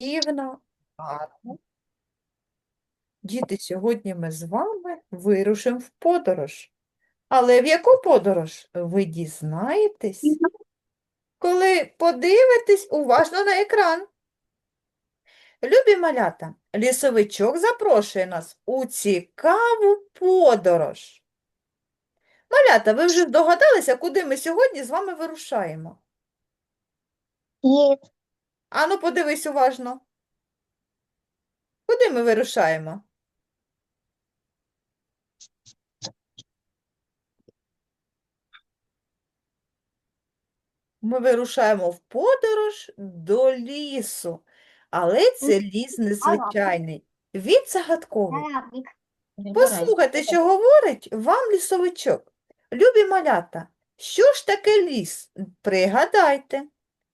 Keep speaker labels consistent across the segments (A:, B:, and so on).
A: Рівно, гарно. Діти, сьогодні ми з вами вирушимо в подорож. Але в яку подорож ви дізнаєтесь, коли подивитесь уважно на екран? Любі малята, лісовичок запрошує нас у цікаву подорож. Малята, ви вже здогадалися, куди ми сьогодні з вами вирушаємо?
B: Нет,
A: Ану, подивись уважно. Куди ми вирушаємо? Ми вирушаємо в подорож до лісу. Але це ліс незвичайний. Він загадковий. Послухайте, що говорить вам лісовичок. Любі малята, що ж таке ліс? Пригадайте.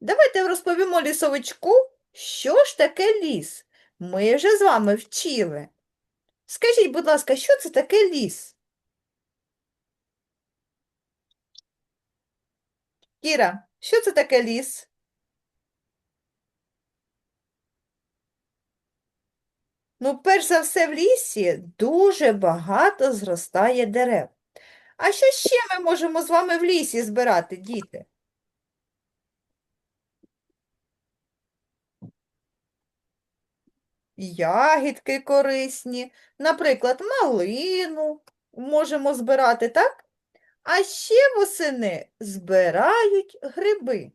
A: Давайте розповімо лісовичку, що ж таке ліс. Ми вже з вами вчили. Скажіть, будь ласка, що це таке ліс? Кіра, що це таке ліс? Ну, перш за все, в лісі дуже багато зростає дерев. А що ще ми можемо з вами в лісі збирати, діти? Ягідки корисні, наприклад, малину можемо збирати, так? А ще восени збирають гриби.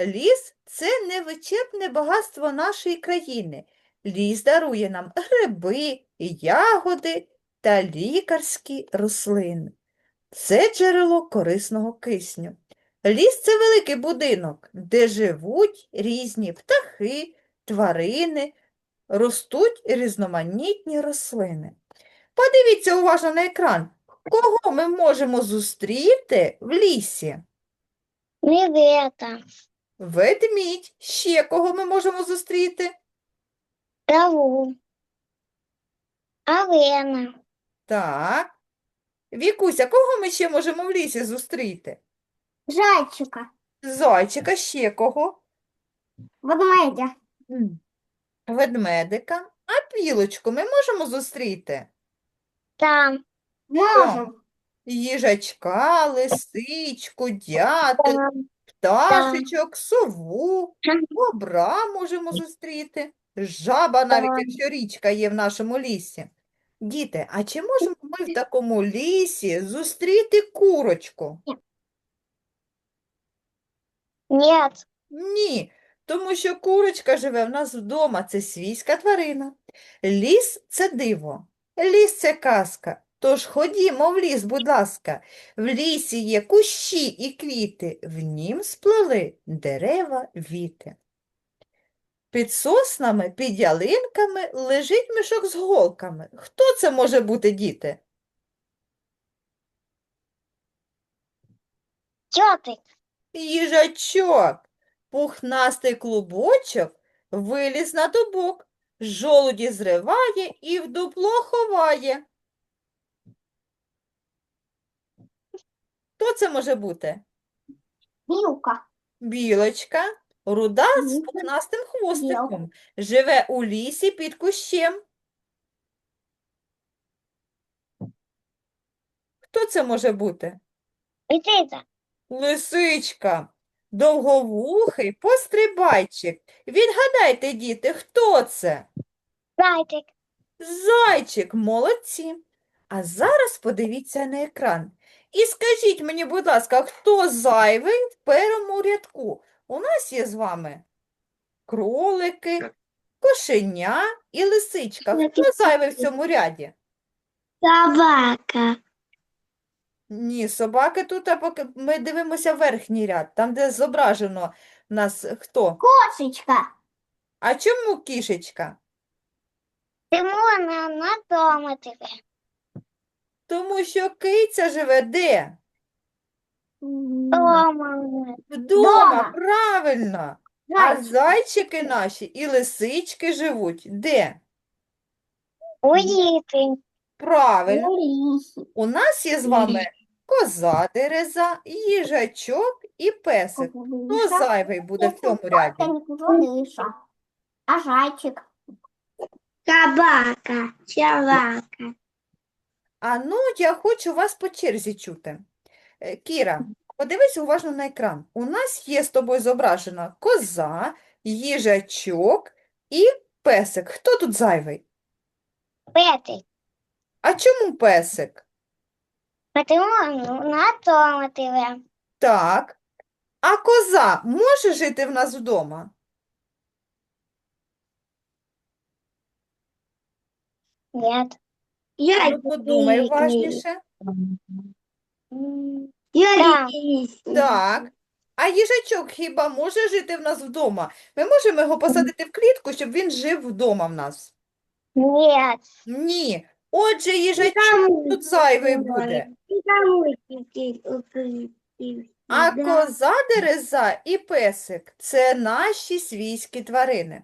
A: Ліс – це невичерпне багатство нашої країни. Ліс дарує нам гриби, ягоди та лікарські рослини. Це джерело корисного кисню. Ліс – це великий будинок, де живуть різні птахи, тварини, ростуть різноманітні рослини. Подивіться уважно на екран. Кого ми можемо зустріти в лісі?
B: Медведя.
A: Ведмідь. Ще кого ми можемо зустріти?
B: Траву. Алена.
A: Так. Вікуся, кого ми ще можемо в лісі зустріти?
B: Зайчика.
A: Зайчика, ще кого?
B: Ведмедя.
A: Ведмедика. А білочку ми можемо зустріти?
B: Там.
A: Можем. Їжачка, лисичку, дятел, пташечок, сову, бобра можемо зустріти, жаба навіть, якщо річка є в нашому лісі. Діти, а чи можемо ми в такому лісі зустріти курочку?
B: Нет.
A: Ні, тому що курочка живе в нас вдома, це свійська тварина. Ліс – це диво, ліс – це казка. Тож ходімо в ліс, будь ласка. В лісі є кущі і квіти, в нім сплели дерева, віти. Під соснами, під ялинками лежить мішок з голками. Хто це може бути, діти?
B: Тетик.
A: Їжачок, пухнастий клубочок виліз на дубок, жолуді зриває і в дупло ховає. Хто це може бути?
B: Вилка.
A: Білочка, руда з пухнастим хвостиком, живе у лісі під кущем. Хто це може бути?
B: Птица.
A: Лисичка, довговухий пострибайчик. Відгадайте, діти, хто це?
B: Зайчик.
A: Зайчик, молодці. А зараз подивіться на екран. І скажіть мені, будь ласка, хто зайвий в першому рядку? У нас є з вами кролики, кошеня і лисичка. Хто зайвий в цьому ряді?
B: Собака.
A: Ні, собаки тут, а поки ми дивимося верхній ряд, там, де зображено нас хто.
B: Кошечка.
A: А чому кішечка?
B: Тимона на дома тебе.
A: Тому що киця живе де?
B: Дома.
A: Вдома,
B: Дома.
A: правильно. А зайчики наші і лисички живуть де?
B: Улиты.
A: Правильно.
B: Улиси.
A: У нас є з вами коза дереза, їжачок і песик. Хто зайвий буде в цьому ряді?
B: Лиса. А зайчик? Собака. Собака.
A: А ну, я хочу вас по черзі чути. Е, Кіра, подивись уважно на екран. У нас є з тобою зображена коза, їжачок і песик. Хто тут зайвий?
B: Петик.
A: А чому песик?
B: Потому на тому тебе.
A: Так. А коза може жити в нас вдома?
B: Нет.
A: А ну, подумай уважніше.
B: Я
A: Так. А їжачок хіба може жити в нас вдома? Ми можемо його посадити в клітку, щоб він жив вдома в нас?
B: Нет.
A: Ні. Отже, їжачок тут зайвий буде. А коза, дереза і песик це наші свійські тварини.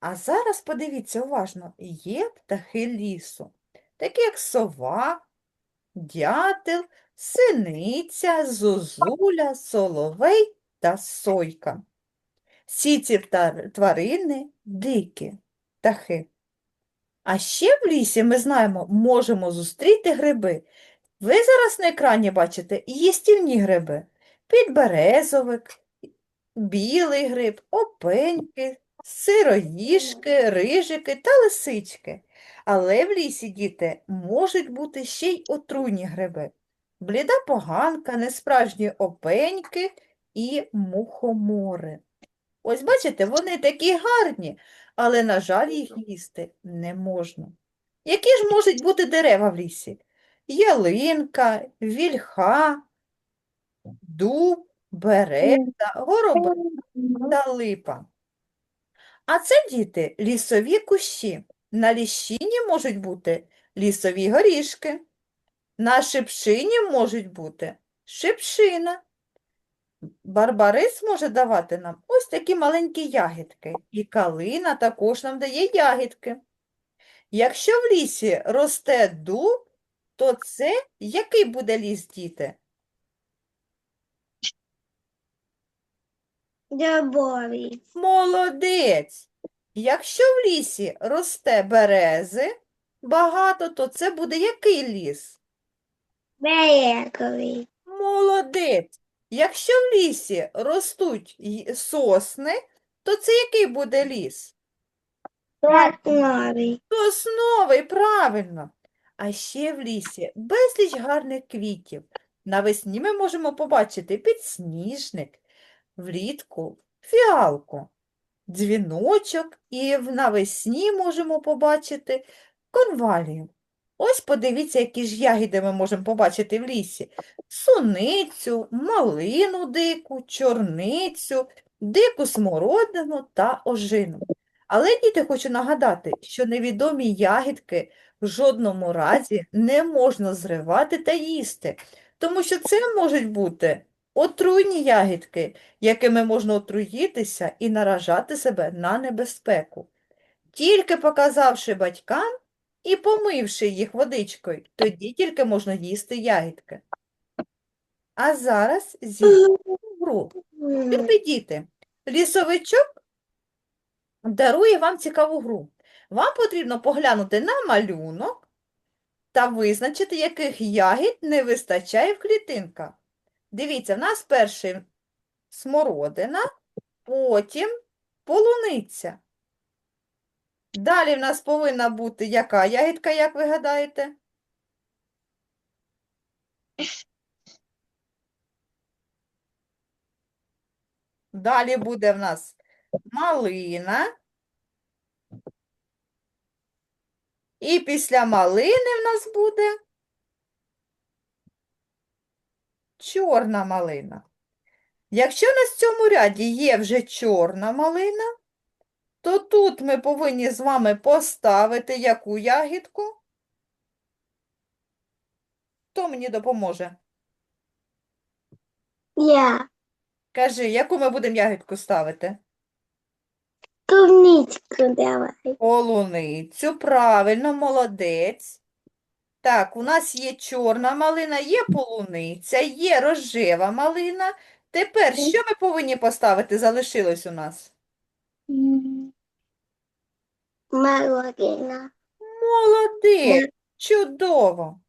A: А зараз подивіться уважно, є птахи лісу, такі як сова, дятел, синиця, зозуля, соловей та сойка. Всі ці тварини дикі птахи. А ще в лісі ми знаємо, можемо зустріти гриби. Ви зараз на екрані бачите їстівні гриби. Підберезовик, білий гриб, опеньки, сироїжки, рижики та лисички. Але в лісі, діти, можуть бути ще й отруйні гриби. Бліда поганка, несправжні опеньки і мухомори. Ось бачите, вони такі гарні, але, на жаль, їх їсти не можна. Які ж можуть бути дерева в лісі? Ялинка, вільха, дуб, береза, горобець та липа. А це, діти, лісові кущі. На ліщині можуть бути лісові горішки. На шипшині можуть бути шипшина. Барбарис може давати нам ось такі маленькі ягідки. І калина також нам дає ягідки. Якщо в лісі росте дуб, то це який буде ліс, діти?
B: Добрый.
A: Молодець. Якщо в лісі росте берези багато, то це буде який ліс?
B: Береговый.
A: Молодець. Якщо в лісі ростуть й- сосни, то це який буде ліс?
B: Сосновый.
A: Сосновий, правильно. А ще в лісі безліч гарних квітів. Навесні ми можемо побачити підсніжник, влітку фіалку, дзвіночок і навесні можемо побачити конвалію. Ось подивіться, які ж ягіди ми можемо побачити в лісі. Суницю, малину дику, чорницю, дику смородину та ожину. Але, діти, хочу нагадати, що невідомі ягідки в жодному разі не можна зривати та їсти, тому що це можуть бути отруйні ягідки, якими можна отруїтися і наражати себе на небезпеку. Тільки показавши батькам і помивши їх водичкою, тоді тільки можна їсти ягідки. А зараз зіграємо гру. Любі діти, лісовичок дарує вам цікаву гру. Вам потрібно поглянути на малюнок та визначити, яких ягід не вистачає в клітинках. Дивіться, в нас перший смородина, потім полуниця. Далі в нас повинна бути яка ягідка, як ви гадаєте? Далі буде в нас малина. І після малини в нас буде чорна малина. Якщо на цьому ряді є вже чорна малина, то тут ми повинні з вами поставити яку ягідку? Хто мені допоможе?
B: Я.
A: Кажи, яку ми будемо ягідку ставити?
B: Клубничку давай.
A: Полуницю, правильно, молодець. Так, у нас є чорна малина, є полуниця, є рожева малина. Тепер що ми повинні поставити? Залишилось у нас?
B: Молодина.
A: Молодець, чудово.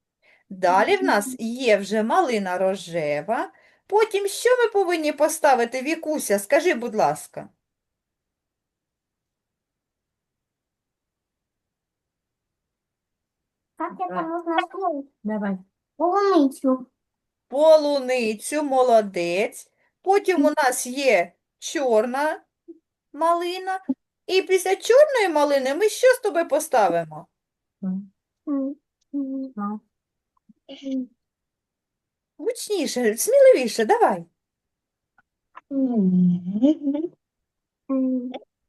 A: Далі в нас є вже малина рожева. Потім що ми повинні поставити, Вікуся? Скажи, будь ласка.
B: Как
A: это
B: можно строить?
A: Давай.
B: Полуницу.
A: Полуницю, молодець. Потім у нас є чорна малина. І після чорної малини ми що з тобою поставимо? Гучніше, сміливіше, давай.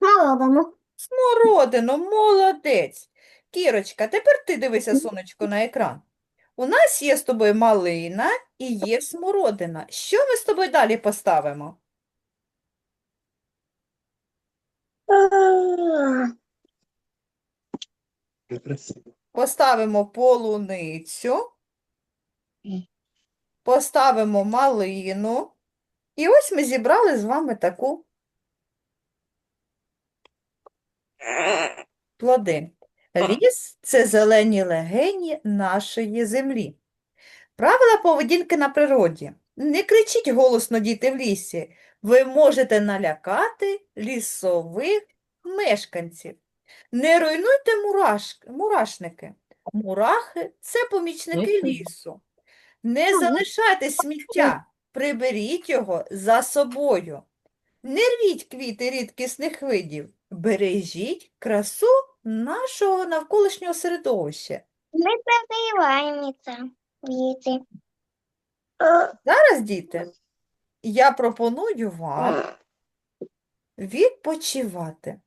B: Молодину.
A: Смородину, молодець. Кірочка, тепер ти дивися, сонечко, на екран. У нас є з тобою малина і є смородина. Що ми з тобою далі поставимо? Поставимо полуницю, поставимо малину. І ось ми зібрали з вами таку плоди. Ліс – це зелені легені нашої землі. Правила поведінки на природі. Не кричіть голосно, діти, в лісі. Ви можете налякати лісових мешканців. Не руйнуйте мураш... мурашники. Мурахи – це помічники лісу. Не залишайте сміття, приберіть його за собою. Не рвіть квіти рідкісних видів, бережіть красу нашого навколишнього середовища.
B: Ми прозреваемся. діти.
A: Зараз, діти, я пропоную вам відпочивати.